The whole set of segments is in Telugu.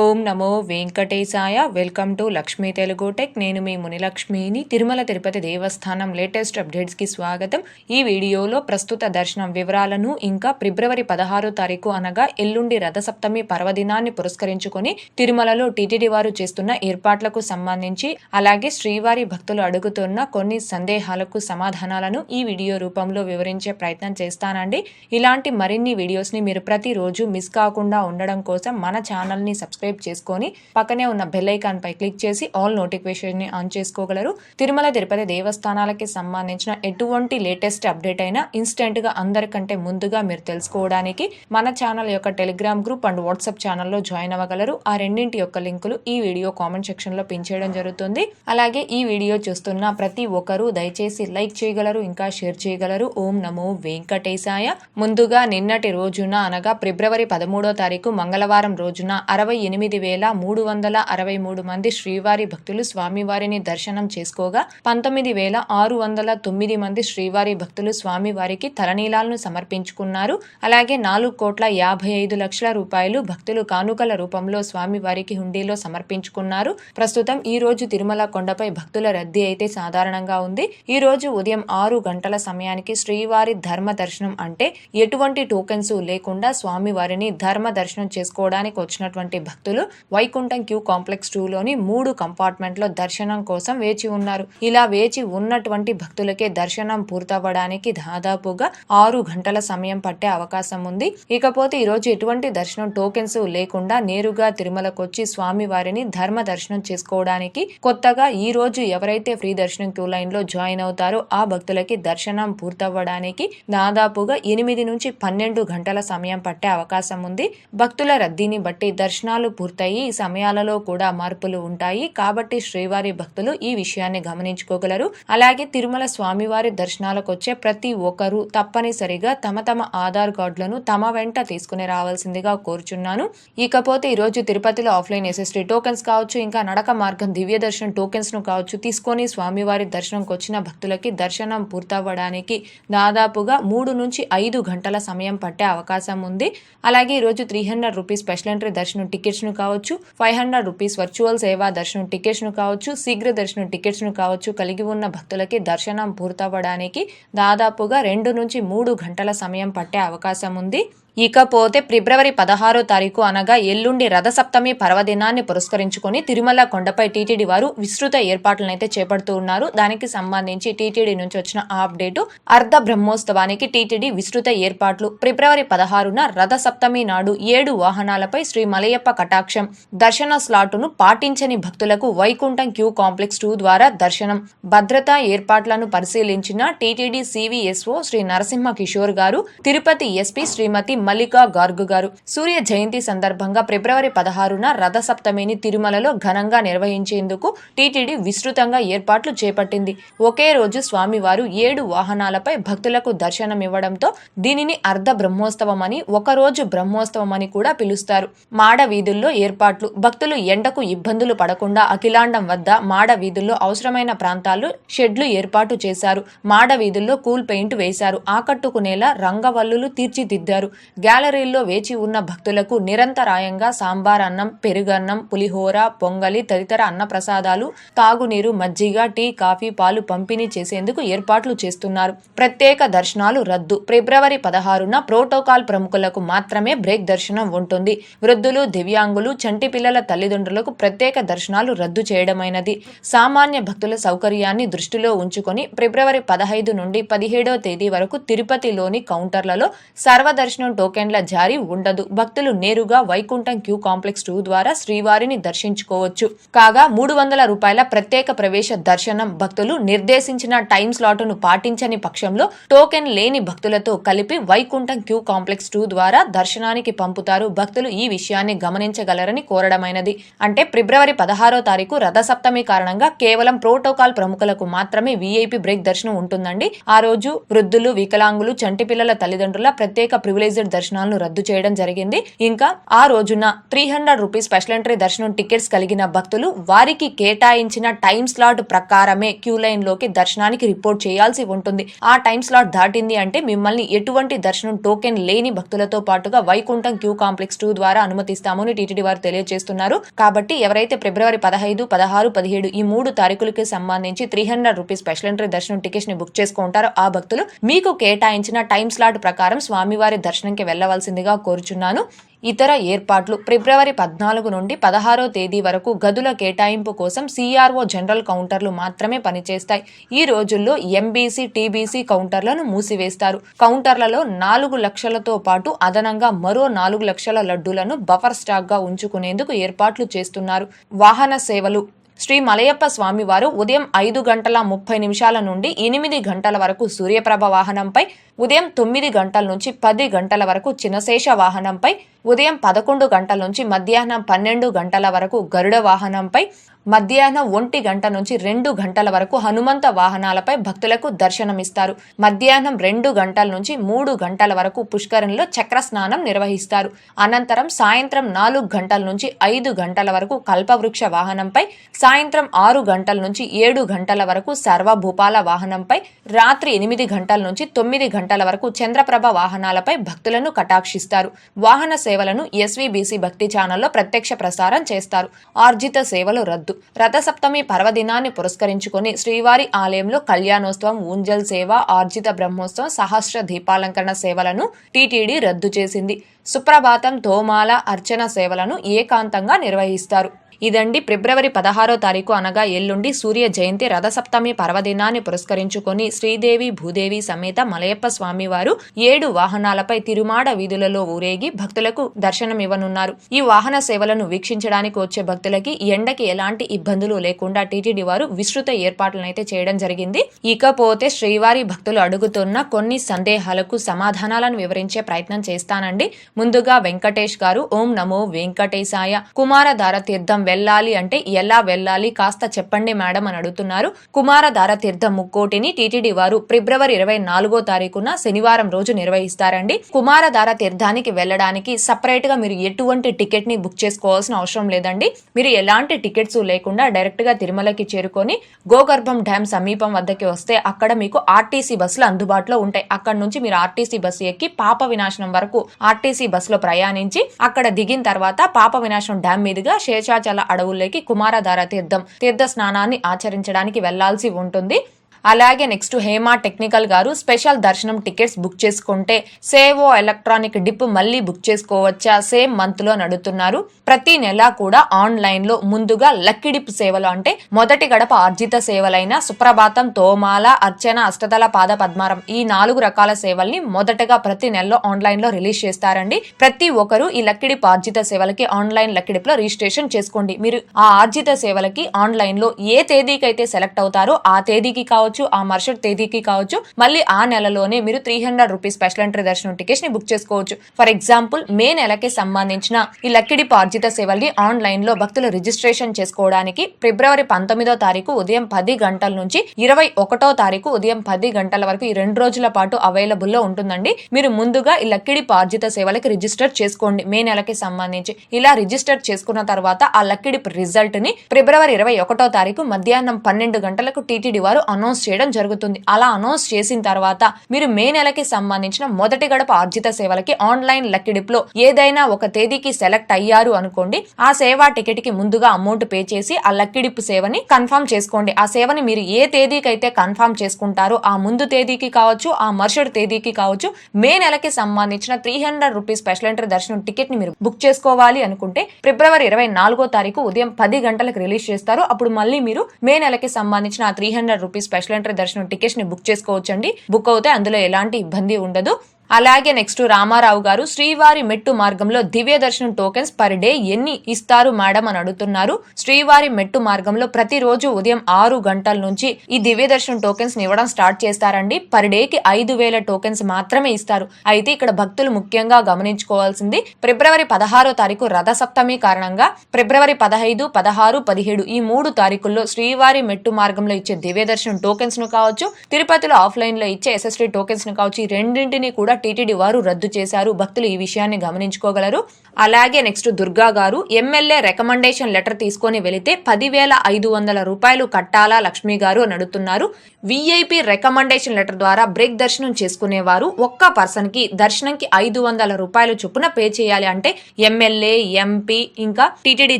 ఓం నమో వెంకటేశాయ. Welcome to Lakshmi Telugu tech. నేను మీ మునిలక్ష్మిని. తిరుమల తిరుపతి దేవస్థానం లేటెస్ట్ అప్డేట్స్కి స్వాగతం. ఈ వీడియోలో ప్రస్తుత దర్శనం వివరాలను ఇంకా ఫిబ్రవరి పదహారో తారీఖు అనగా ఎల్లుండి రథసప్తమి పర్వదినాన్ని పురస్కరించుకొని తిరుమలలో టీటీడీ వారు చేస్తున్న ఏర్పాట్లకు సంబంధించి అలాగే శ్రీవారి భక్తులు అడుగుతున్న కొన్ని సందేహాలకు సమాధానాలను ఈ వీడియో రూపంలో వివరించే ప్రయత్నం చేస్తానండి. ఇలాంటి మరిన్ని వీడియోస్ని మీరు ప్రతిరోజు మిస్ కాకుండా ఉండడం కోసం మన ఛానల్ని సబ్స్క్రైబ్ చేసుకొని పక్కనే ఉన్న బెల్ ఐకాన్ పై క్లిక్ చేసి ఆల్ నోటిఫికేషన్ని ఆన్ చేసుకోగలరు. తిరుమల తిరుపతి దేవస్థానాలకి సంబంధించిన ఎటువంటి లేటెస్ట్ అప్డేట్ అయినా ఇన్స్టెంట్గా అందరికంటే ముందుగా మీరు తెలుసుకోవడానికి మన ఛానల్ యొక్క టెలిగ్రామ్ గ్రూప్ అండ్ వాట్సాప్ ఛానల్లో జాయిన్ అవ్వగలరు. ఆ రెండింటి యొక్క లింకులు ఈ వీడియో కామెంట్ సెక్షన్లో పిన్ చేయడం జరుగుతుంది. అలాగే ఈ వీడియో చూస్తున్న ప్రతి ఒక్కరూ దయచేసి లైక్ చేయగలరు ఇంకా షేర్ చేయగలరు. ఓం నమో వెంకటేశాయ. ముందుగా నిన్నటి రోజున అనగా ఫిబ్రవరి పదమూడో తారీఖు మంగళవారం రోజున అరవై ఎనిమిది వేల మూడు వందల అరవై మూడు మంది శ్రీవారి భక్తులు స్వామివారిని దర్శనం చేసుకోగా పంతొమ్మిది వేల ఆరు వందల తొమ్మిది మంది శ్రీవారి భక్తులు స్వామివారికి తలనీలాలను సమర్పించుకున్నారు. అలాగే నాలుగు కోట్ల యాభై ఐదు లక్షల రూపాయలు భక్తులు కానుకల రూపంలో స్వామివారికి హుండీలో సమర్పించుకున్నారు. ప్రస్తుతం ఈ రోజు తిరుమల కొండపై భక్తుల రద్దీ అయితే సాధారణంగా ఉంది. ఈ రోజు ఉదయం ఆరు గంటల సమయానికి శ్రీవారి ధర్మ దర్శనం అంటే ఎటువంటి టోకెన్స్ లేకుండా స్వామివారిని ధర్మ దర్శనం చేసుకోవడానికి వచ్చినటువంటి భక్తులు భక్తులు వైకుంఠం క్యూ కాంప్లెక్స్ టూలోని మూడు కంపార్ట్మెంట్లో దర్శనం కోసం వేచి ఉన్నారు. ఇలా వేచి ఉన్నటువంటి భక్తులకే దర్శనం పూర్తవ్వడానికి దాదాపుగా ఆరు గంటల సమయం పట్టే అవకాశం ఉంది. ఇకపోతే ఈ రోజు ఎటువంటి దర్శనం టోకెన్స్ లేకుండా నేరుగా తిరుమలకు వచ్చి స్వామి వారిని ధర్మ దర్శనం చేసుకోవడానికి కొత్తగా ఈ రోజు ఎవరైతే ఫ్రీ దర్శనం క్యూ లైన్లో జాయిన్ అవుతారో ఆ భక్తులకి దర్శనం పూర్తవ్వడానికి దాదాపుగా ఎనిమిది నుంచి పన్నెండు గంటల సమయం పట్టే అవకాశం ఉంది. భక్తుల రద్దీని బట్టి దర్శనాలు పూర్తయి ఈ సమయాలలో కూడా మార్పులు ఉంటాయి. కాబట్టి శ్రీవారి భక్తులు ఈ విషయాన్ని గమనించుకోగలరు. అలాగే తిరుమల స్వామివారి దర్శనాలకు వచ్చే ప్రతి ఒక్కరూ తప్పనిసరిగా తమ తమ ఆధార్ కార్డులను తమ వెంట తీసుకుని రావాల్సిందిగా కోరుచున్నాను. ఇకపోతే ఈ రోజు తిరుపతిలో ఆఫ్లైన్ ఎస్ఎస్టీ టోకెన్స్ కావచ్చు ఇంకా నడక మార్గం దివ్య దర్శనం టోకెన్స్ను కావచ్చు తీసుకొని స్వామివారి దర్శనంకి వచ్చిన భక్తులకి దర్శనం పూర్తవ్వడానికి దాదాపుగా మూడు నుంచి ఐదు గంటల సమయం పట్టే అవకాశం ఉంది. అలాగే ఈరోజు three hundred rupees special entry దర్శనం టికెట్ టికెట్స్ను కావచ్చు ఫైవ్ హండ్రెడ్ రూపీస్ వర్చువల్ సేవా దర్శనం టికెట్స్ను కావచ్చు శీఘ్ర దర్శనం టికెట్స్ను కావచ్చు కలిగి ఉన్న భక్తులకి దర్శనం పూర్తవ్వడానికి దాదాపుగా రెండు నుంచి మూడు గంటల సమయం పట్టే అవకాశం ఉంది. ఇకపోతే ఫిబ్రవరి పదహారో తారీఖు అనగా ఎల్లుండి రథసప్తమి పర్వదినాన్ని పురస్కరించుకొని తిరుమల కొండపై టీటీడీ వారు విస్తృత ఏర్పాట్లను అయితే చేపడుతూ ఉన్నారు. దానికి సంబంధించి టీటీడీ నుంచి వచ్చిన అప్డేట్ అప్డేటు అర్ధ బ్రహ్మోత్సవానికి టీటీడీ విస్తృత ఏర్పాట్లు. ఫిబ్రవరి పదహారున రథసప్తమి నాడు ఏడు వాహనాలపై శ్రీ మలయప్ప కటాక్షం దర్శన స్లాటును పాటించని భక్తులకు వైకుంఠం క్యూ కాంప్లెక్స్ టూ ద్వారా దర్శనం. భద్రతా ఏర్పాట్లను పరిశీలించిన టీటీడీ సివిఎస్ఓ శ్రీ నరసింహ కిషోర్ గారు తిరుపతి ఎస్పీ శ్రీమతి మల్లికా గార్గు గారు. సూర్య జయంతి సందర్భంగా ఫిబ్రవరి పదహారున రథసప్తమిని తిరుమలలో ఘనంగా నిర్వహించేందుకు టీటీడీ విస్తృతంగా ఏర్పాట్లు చేపట్టింది. ఒకే రోజు స్వామివారు ఏడు వాహనాలపై భక్తులకు దర్శనం ఇవ్వడంతో దీనిని అర్ధ బ్రహ్మోత్సవం అని ఒక బ్రహ్మోత్సవం అని కూడా పిలుస్తారు. మాడ వీధుల్లో ఏర్పాట్లు భక్తులు ఎండకు ఇబ్బందులు పడకుండా అఖిలాండం వద్ద మాడ వీధుల్లో అవసరమైన ప్రాంతాల్లో షెడ్లు ఏర్పాటు చేశారు. మాడ వీధుల్లో కూల్ పెయింట్ వేశారు. ఆకట్టుకునేలా రంగవల్లులు తీర్చిదిద్దారు. గ్యాలరీల్లో వేచి ఉన్న భక్తులకు నిరంతరాయంగా సాంబార్ అన్నం పెరుగన్నం పులిహోర పొంగలి తదితర అన్న ప్రసాదాలు తాగునీరు మజ్జిగ టీ కాఫీ పాలు పంపిణీ చేసేందుకు ఏర్పాట్లు చేస్తున్నారు. ప్రత్యేక దర్శనాలు రద్దు. ఫిబ్రవరి పదహారున ప్రోటోకాల్ ప్రముఖులకు మాత్రమే బ్రేక్ దర్శనం ఉంటుంది. వృద్ధులు దివ్యాంగులు చంటి పిల్లల తల్లిదండ్రులకు ప్రత్యేక దర్శనాలు రద్దు చేయడమైనది. సామాన్య భక్తుల సౌకర్యాన్ని దృష్టిలో ఉంచుకొని ఫిబ్రవరి పదహైదు నుండి పదిహేడో తేదీ వరకు తిరుపతిలోని కౌంటర్లలో సర్వదర్శనం టోకెన్ల జారీ ఉండదు. భక్తులు నేరుగా వైకుంఠం క్యూ కాంప్లెక్స్ టూ ద్వారా శ్రీవారిని దర్శించుకోవచ్చు. కాగా మూడు వందల రూపాయల ప్రత్యేక ప్రవేశ దర్శనం భక్తులు నిర్దేశించిన టైం స్లాటును పాటించని పక్షంలో టోకెన్ లేని భక్తులతో కలిపి వైకుంఠం క్యూ కాంప్లెక్స్ టూ ద్వారా దర్శనానికి పంపుతారు. భక్తులు ఈ విషయాన్ని గమనించగలరని కోరడమైనది. అంటే ఫిబ్రవరి పదహారో తారీఖు రథసప్తమి కారణంగా కేవలం ప్రోటోకాల్ ప్రముఖులకు మాత్రమే వీఐపీ బ్రేక్ దర్శనం ఉంటుందండి. ఆ రోజు వృద్ధులు వికలాంగులు చంటి పిల్లల తల్లిదండ్రుల ప్రత్యేక ప్రివిలేజ్డ్ దర్శనాలను రద్దు చేయడం జరిగింది. ఇంకా ఆ రోజున three hundred rupees special entry దర్శనం టికెట్స్ కలిగిన భక్తులు వారికి కేటాయించిన టైం స్లాట్ ప్రకారమే క్యూ లైన్లోకి దర్శనానికి రిపోర్ట్ చేయాల్సి ఉంటుంది. ఆ టైం స్లాట్ దాటింది అంటే మిమ్మల్ని ఎటువంటి దర్శనం టోకెన్ లేని భక్తులతో పాటుగా వైకుంఠం క్యూ కాంప్లెక్స్ టూ ద్వారా అనుమతిస్తామని టీటీడీ వారు తెలియజేస్తున్నారు. కాబట్టి ఎవరైతే ఫిబ్రవరి పదహైదు పదహారు పదిహేడు ఈ మూడు తారీఖులకి సంబంధించి three hundred rupees special entry దర్శనం టికెట్స్ని బుక్ చేసుకుంటారో ఆ భక్తులు మీకు కేటాయించిన టైం స్లాట్ ప్రకారం స్వామివారి దర్శనంకి వెళ్ళవలసిందిగా కోరుచున్నాను. ఇతర ఏర్పాట్లు ఫిబ్రవరి పద్నాలుగు నుండి పదహారో తేదీ వరకు గదుల కేటాయింపు కోసం సిఆర్ఓ జనరల్ కౌంటర్లు మాత్రమే పనిచేస్తాయి. ఈ రోజుల్లో ఎంబీసీ టీబీసీ కౌంటర్లను మూసివేస్తారు. కౌంటర్లలో నాలుగు లక్షలతో పాటు అదనంగా మరో నాలుగు లక్షల లడ్డూలను బఫర్ స్టాక్గా ఉంచుకునేందుకు ఏర్పాట్లు చేస్తున్నారు. వాహన సేవలు శ్రీ మలయప్ప స్వామివారు ఉదయం ఐదు గంటల ముప్పై నిమిషాల నుండి ఎనిమిది గంటల వరకు సూర్యప్రభ వాహనంపై ఉదయం తొమ్మిది గంటల నుంచి పది గంటల వరకు చినశేష వాహనంపై ఉదయం పదకొండు గంటల నుంచి మధ్యాహ్నం పన్నెండు గంటల వరకు గరుడ వాహనంపై మధ్యాహ్నం ఒంటి గంట నుంచి రెండు గంటల వరకు హనుమంత వాహనాలపై భక్తులకు దర్శనమిస్తారు. మధ్యాహ్నం రెండు గంటల నుంచి మూడు గంటల వరకు పుష్కరంలో చక్ర స్నానం నిర్వహిస్తారు. అనంతరం సాయంత్రం నాలుగు గంటల నుంచి ఐదు గంటల వరకు కల్పవృక్ష వాహనంపై సాయంత్రం ఆరు గంటల నుంచి ఏడు గంటల వరకు సర్వభూపాల వాహనంపై రాత్రి ఎనిమిది గంటల నుంచి తొమ్మిది గంటల వరకు చంద్రప్రభ వాహనాలపై భక్తులను కటాక్షిస్తారు. వాహన సేవలను ఎస్వీబీసీ భక్తి ఛానల్లో ప్రత్యక్ష ప్రసారం చేస్తారు. ఆర్జిత సేవలు రద్దు. రథసప్తమి పర్వదినాన్ని పురస్కరించుకొని శ్రీవారి ఆలయంలో కళ్యాణోత్సవం ఊంజల్ సేవ ఆర్జిత బ్రహ్మోత్సవం సహస్ర దీపాలంకరణ సేవలను టీటీడీ రద్దు చేసింది. సుప్రభాతం తోమాల అర్చన సేవలను ఏకాంతంగా నిర్వహిస్తారు. ఇదండి ఫిబ్రవరి పదహారో తారీఖు అనగా ఎల్లుండి సూర్య జయంతి రథసప్తమి పర్వదినాన్ని పురస్కరించుకొని శ్రీదేవి భూదేవి సమేత మలయప్ప స్వామివారు ఏడు వాహనాలపై తిరుమాడ వీధులలో ఊరేగి భక్తులకు దర్శనమివ్వనున్నారు. ఈ వాహన సేవలను వీక్షించడానికి వచ్చే భక్తులకి ఎండకి ఎలాంటి ఇబ్బందులు లేకుండా టీటీడీ వారు విస్తృత ఏర్పాట్లనైతే అయితే చేయడం జరిగింది. ఇకపోతే శ్రీవారి భక్తులు అడుగుతున్న కొన్ని సందేహాలకు సమాధానాలను వివరించే ప్రయత్నం చేస్తానండి. ముందుగా వెంకటేష్ గారు ఓం నమో వెంకటేశాయ. కుమారధార తీర్థం వెళ్ళాలి అంటే ఎలా వెళ్ళాలి? కాస్త చెప్పండి మేడం అని అడుగుతున్నారు. కుమారధార తీర్థం ముక్కోటిని టీటీడీ వారు ఫిబ్రవరి ఇరవై నాలుగో తారీఖున శనివారం రోజు నిర్వహిస్తారండి. కుమారధార తీర్థానికి వెళ్ళడానికి సపరేట్గా మీరు ఎటువంటి టికెట్ని బుక్ చేసుకోవాల్సిన అవసరం లేదండి. మీరు ఎలాంటి టికెట్స్ లేకుండా డైరెక్ట్గా తిరుమలకి చేరుకొని గోగర్భం డ్యామ్ సమీపం వద్దకి వస్తే అక్కడ మీకు ఆర్టీసీ బస్సులు అందుబాటులో ఉంటాయి. అక్కడ నుంచి మీరు ఆర్టీసీ బస్సు ఎక్కి పాప వినాశనం వరకు ఆర్టీసీ బస్సులో ప్రయాణించి అక్కడ దిగిన తర్వాత పాప వినాశం డ్యామ్ మీదుగా శేషాచల అడవుల్లోకి కుమారధార తీర్థం తీర్థ స్నానాన్ని ఆచరించడానికి వెళ్ళాల్సి ఉంటుంది. అలాగే నెక్స్ట్ హేమ టెక్నికల్ గారు స్పెషల్ దర్శనం టికెట్స్ బుక్ చేసుకుంటే సేవో ఎలక్ట్రానిక్ డిప్ మళ్ళీ బుక్ చేసుకోవచ్చా? సేమ్ మంత్లో నడుతున్నారు. ప్రతి నెల కూడా ఆన్లైన్లో ముందుగా లక్కీ డిప్ సేవలు అంటే మొదటి గడప ఆర్జిత సేవలైన సుప్రభాతం తోమాల అర్చన అష్టతల పాద పద్మారం ఈ నాలుగు రకాల సేవల్ని మొదటగా ప్రతి నెలలో ఆన్లైన్లో రిలీజ్ చేస్తారండి. ప్రతి ఒక్కరు ఈ లక్కిడి ఆర్జిత సేవలకి ఆన్లైన్ లక్కిడిప్లో రిజిస్ట్రేషన్ చేసుకోండి. మీరు ఆ ఆర్జిత సేవలకి ఆన్లైన్లో ఏ తేదీకి అయితే సెలెక్ట్ అవుతారో ఆ తేదీకి కావచ్చు. ఆ మరుసటి తేదీకి కావచ్చు మళ్ళీ ఆ నెలలోనే మీరు three hundred rupees special entry దర్శనం టికెట్స్ని బుక్ చేసుకోవచ్చు. ఫర్ ఎగ్జాంపుల్ మే నెలకి సంబంధించిన ఈ లక్కిడి పార్జిత సేవల్ని ఆన్లైన్లో భక్తులు రిజిస్ట్రేషన్ చేసుకోవడానికి ఫిబ్రవరి పంతొమ్మిదో తారీఖు ఉదయం పది గంటల నుంచి ఇరవై ఒకటో తారీఖు ఉదయం పది గంటల వరకు ఈ రెండు రోజుల పాటు అవైలబుల్లో ఉంటుందండి. మీరు ముందుగా ఈ లక్కిడి పార్జిత సేవలకి రిజిస్టర్ చేసుకోండి. మే నెలకి సంబంధించి ఇలా రిజిస్టర్ చేసుకున్న తర్వాత ఆ లక్కిడి రిజల్ట్ని ఫిబ్రవరి ఇరవై ఒకటో తారీఖు మధ్యాహ్నం పన్నెండు గంటలకు టీటీడీ వారు అనౌన్స్ చేయడం జరుగుతుంది. అలా అనౌన్స్ చేసిన తర్వాత మీరు మే నెలకి సంబంధించిన మొదటి గడప ఆర్జిత సేవలకి ఆన్లైన్ లక్కిడిప్లో ఏదైనా ఒక తేదీకి సెలెక్ట్ అయ్యారు అనుకోండి ఆ సేవా టికెట్కి ముందుగా అమౌంట్ పే చేసి ఆ లక్కిడిప్ సేవని కన్ఫర్మ్ చేసుకోండి. ఆ సేవని మీరు ఏ తేదీకి అయితే కన్ఫర్మ్ చేసుకుంటారో ఆ ముందు తేదీకి కావచ్చు ఆ మరుసటి తేదీకి కావచ్చు మే నెలకి సంబంధించిన three hundred rupees special entry దర్శనం టికెట్ని మీరు బుక్ చేసుకోవాలి అనుకుంటే ఫిబ్రవరి ఇరవై నాలుగో తారీఖు ఉదయం పది గంటలకు రిలీజ్ చేస్తారు. అప్పుడు మళ్ళీ మీరు మే నెలకి సంబంధించిన three hundred rupees special entry దర్శనం టికెట్స్ని బుక్ చేసుకోవచ్చండి. బుక్ అవుతే అందులో ఎలాంటి ఇబ్బంది ఉండదు. అలాగే నెక్స్ట్ రామారావు గారు శ్రీవారి మెట్టు మార్గంలో దివ్య దర్శనం టోకెన్స్ పర్ డే ఎన్ని ఇస్తారు మేడం అని అడుగుతున్నారు. శ్రీవారి మెట్టు మార్గంలో ప్రతిరోజు ఉదయం ఆరు గంటల నుంచి ఈ దివ్య దర్శనం టోకెన్స్ ఇవ్వడం స్టార్ట్ చేస్తారండి. పర్ డే కి ఐదు వేల టోకెన్స్ మాత్రమే ఇస్తారు. అయితే ఇక్కడ భక్తులు ముఖ్యంగా గమనించుకోవాల్సింది ఫిబ్రవరి పదహారో తారీఖు రథసప్తమి కారణంగా ఫిబ్రవరి పదహైదు పదహారు పదిహేడు ఈ మూడు తారీఖుల్లో శ్రీవారి మెట్టు మార్గంలో ఇచ్చే దివ్య దర్శనం టోకెన్స్ను కావచ్చు తిరుపతిలో ఆఫ్లైన్లో ఇచ్చే ఎస్ఎస్టీ టోకెన్స్ను కావచ్చు ఈ రెండింటిని కూడా కూడా టీటీడీ వారు రద్దు చేశారు. భక్తులు ఈ విషయాన్ని గమనించుకోగలరు. అలాగే నెక్స్ట్ దుర్గా గారు ఎమ్మెల్యే రికమెండేషన్ లెటర్ తీసుకొని వెళితే పదివేల ఐదు వందల రూపాయలు కట్టాలా లక్ష్మి గారు అని అడుగుతున్నారు. విఐపి రికమెండేషన్ లెటర్ ద్వారా బ్రేక్ దర్శనం చేసుకునేవారు. ఒక్క పర్సన్కి దర్శనంకి ఐదు వందల రూపాయలు చొప్పున పే చేయాలి అంటే ఎమ్మెల్యే ఎంపీ ఇంకా టీటీడీ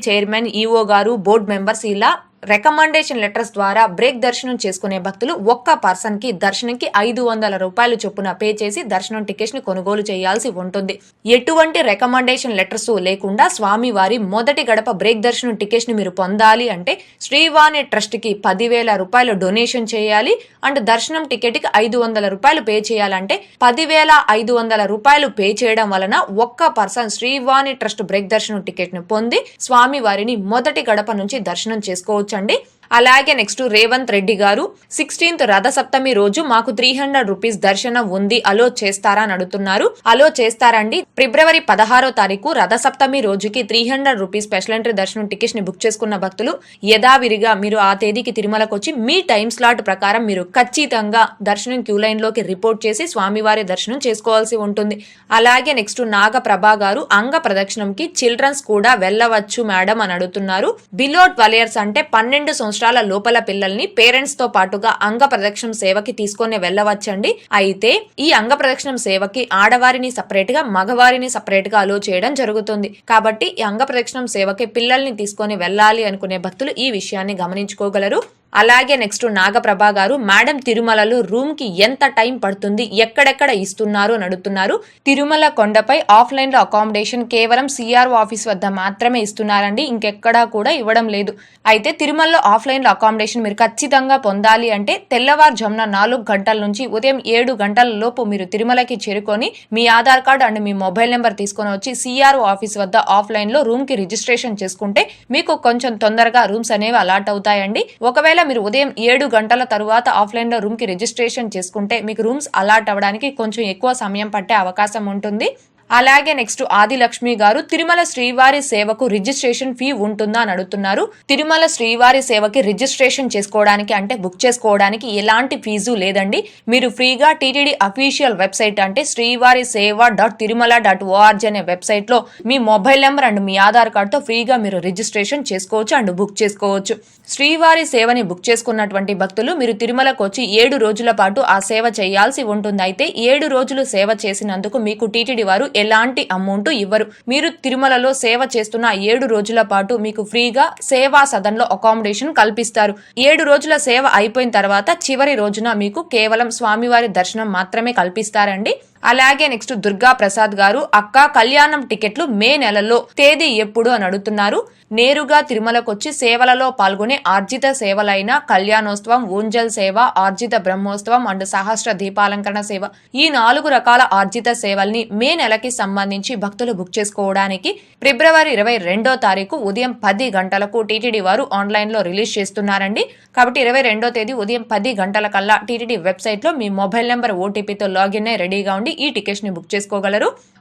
చైర్మన్ ఈఓ గారు బోర్డు మెంబర్స్ ఇలా రికమెండేషన్ లెటర్స్ ద్వారా బ్రేక్ దర్శనం చేసుకునే భక్తులు ఒక్క పర్సన్కి దర్శనంకి ఐదు వందల రూపాయలు చొప్పున పే చేసి దర్శనం టికెట్స్ని కొనుగోలు చేయాల్సి ఉంటుంది. ఎటువంటి రికమెండేషన్ లెటర్స్ లేకుండా స్వామివారి మొదటి గడప బ్రేక్ దర్శనం టికెట్స్ని మీరు పొందాలి అంటే శ్రీవాణి ట్రస్ట్కి పదివేల రూపాయలు డొనేషన్ చేయాలి అండ్ దర్శనం టికెట్కి ఐదు వందల రూపాయలు పే చేయాలంటే పదివేల ఐదు వందల రూపాయలు పే చేయడం వలన ఒక్క పర్సన్ శ్రీవాణి ట్రస్ట్ బ్రేక్ దర్శనం టికెట్ని పొంది స్వామివారిని మొదటి గడప నుంచి దర్శనం చేసుకోవచ్చు. చేసుకోవచ్చండి అలాగే నెక్స్ట్ రేవంత్ రెడ్డి గారు సిక్స్టీన్త్ రథసప్తమి రోజు మాకు త్రీ హండ్రెడ్ రూపీస్ దర్శనం ఉంది అలో చేస్తారా అని అడుగుతున్నారు. అలో చేస్తారండి. ఫిబ్రవరి పదహారో తారీఖు రథసప్తమి రోజుకి three hundred rupees special entry దర్శనం టికెట్స్ని బుక్ చేసుకున్న భక్తులు యథావిరిగా మీరు ఆ తేదీకి తిరుమలకు వచ్చి మీ టైం స్లాట్ ప్రకారం మీరు ఖచ్చితంగా దర్శనం క్యూ లైన్లోకి రిపోర్ట్ చేసి స్వామివారి దర్శనం చేసుకోవాల్సి ఉంటుంది. అలాగే నెక్స్ట్ నాగ ప్రభా గారు అంగ ప్రదక్షిణంకి చిల్డ్రన్స్ కూడా వెళ్ళవచ్చు మేడం అని అడుగుతున్నారు. బిలో ట్వెల్వ్ ఇయర్స్ అంటే పన్నెండు సంవత్సరాలు లోపల పిల్లల్ని పేరెంట్స్తో పాటుగా అంగ ప్రదక్షిణ సేవకి తీసుకొని వెళ్ళవచ్చండి. అయితే ఈ అంగ ప్రదక్షిణ సేవకి ఆడవారిని సపరేట్గా మగవారిని సపరేట్గా అలో చేయడం జరుగుతుంది. కాబట్టి ఈ అంగ ప్రదక్షిణ సేవకి పిల్లల్ని తీసుకొని వెళ్ళాలి అనుకునే భక్తులు ఈ విషయాన్ని గమనించుకోగలరు. అలాగే నెక్స్ట్ నాగప్రభ గారు మేడం తిరుమలలో రూమ్కి ఎంత టైం పడుతుంది? ఎక్కడెక్కడ ఇస్తున్నారు? అని అడుగుతున్నారు. తిరుమల కొండపై ఆఫ్లైన్లో అకామిడేషన్ కేవలం సిఆర్ఓ ఆఫీస్ వద్ద మాత్రమే ఇస్తున్నారండి. ఇంకెక్కడా కూడా ఇవ్వడం లేదు. అయితే తిరుమలలో ఆఫ్లైన్లో అకామిడేషన్ మీరు ఖచ్చితంగా పొందాలి అంటే తెల్లవారుజామున నాలుగు గంటల నుంచి ఉదయం ఏడు గంటల లోపు మీరు తిరుమలకి చేరుకొని మీ ఆధార్ కార్డు అండ్ మీ మొబైల్ నెంబర్ తీసుకొని వచ్చి సిఆర్ఓ ఆఫీస్ వద్ద ఆఫ్లైన్లో రూమ్కి రిజిస్ట్రేషన్ చేసుకుంటే మీకు కొంచెం తొందరగా రూమ్స్ అనేవి అలాట్ అవుతాయండి. ఒకవేళ మీరు ఉదయం ఏడు గంటల తరువాత ఆఫ్లైన్లో రూమ్కి రిజిస్ట్రేషన్ చేసుకుంటే మీకు రూమ్స్ అలాట్ అవ్వడానికి కొంచెం ఎక్కువ సమయం పట్టే అవకాశం ఉంటుంది. అలాగే నెక్స్ట్ ఆదిలక్ష్మి గారు తిరుమల శ్రీవారి సేవకు రిజిస్ట్రేషన్ ఫీ ఉంటుందా అని అడుగుతున్నారు. తిరుమల శ్రీవారి సేవకి రిజిస్ట్రేషన్ చేసుకోవడానికి అంటే బుక్ చేసుకోవడానికి ఎలాంటి ఫీజు లేదండి. మీరు ఫ్రీగా టీటీడీ అఫీషియల్ వెబ్సైట్ అంటే శ్రీవారి సేవ డాట్ తిరుమల డాట్ ఓఆర్జీ అనే వెబ్సైట్లో మీ మొబైల్ నెంబర్ అండ్ మీ ఆధార్ కార్డుతో ఫ్రీగా మీరు రిజిస్ట్రేషన్ చేసుకోవచ్చు అండ్ బుక్ చేసుకోవచ్చు. శ్రీవారి సేవని బుక్ చేసుకున్నటువంటి భక్తులు మీరు తిరుమలకు వచ్చి ఏడు రోజుల పాటు ఆ సేవ చేయాల్సి ఉంటుంది అయితే ఏడు రోజులు సేవ చేసినందుకు మీకు టీటీడీ వారు ఎలాంటి అమౌంట్ ఇవ్వరు. మీరు తిరుమలలో సేవ చేస్తున్న ఏడు రోజుల పాటు మీకు ఫ్రీగా సేవా సదన్లో అకామిడేషన్ కల్పిస్తారు. ఏడు రోజుల సేవ అయిపోయిన తర్వాత చివరి రోజున మీకు కేవలం స్వామివారి దర్శనం మాత్రమే కల్పిస్తారండి. అలాగే నెక్స్ట్ దుర్గా ప్రసాద్ గారు అక్క కళ్యాణం టికెట్లు మే నెలలో తేదీ ఎప్పుడు? అని అడుగుతున్నారు. నేరుగా తిరుమలకు వచ్చి సేవలలో పాల్గొనే ఆర్జిత సేవలైన కళ్యాణోత్సవం ఊంజల్ సేవ ఆర్జిత బ్రహ్మోత్సవం అండ్ సహస్ర దీపాలంకరణ సేవ. ఈ నాలుగు రకాల ఆర్జిత సేవల్ని మే నెలకి సంబంధించి భక్తులు బుక్ చేసుకోవడానికి ఫిబ్రవరి ఇరవై రెండో తారీఖు ఉదయం పది గంటలకు టీటీడీ వారు ఆన్లైన్లో రిలీజ్ చేస్తున్నారండి. కాబట్టి ఇరవై రెండో తేదీ ఉదయం పది గంటల కల్లా టీటీడీ వెబ్సైట్లో మీ మొబైల్ నెంబర్ ఓటీపీతో లాగిన్ అయి రెడీగా ఉండి ఈ టికెట్స్ని బుక్ చేసుకోగలరు.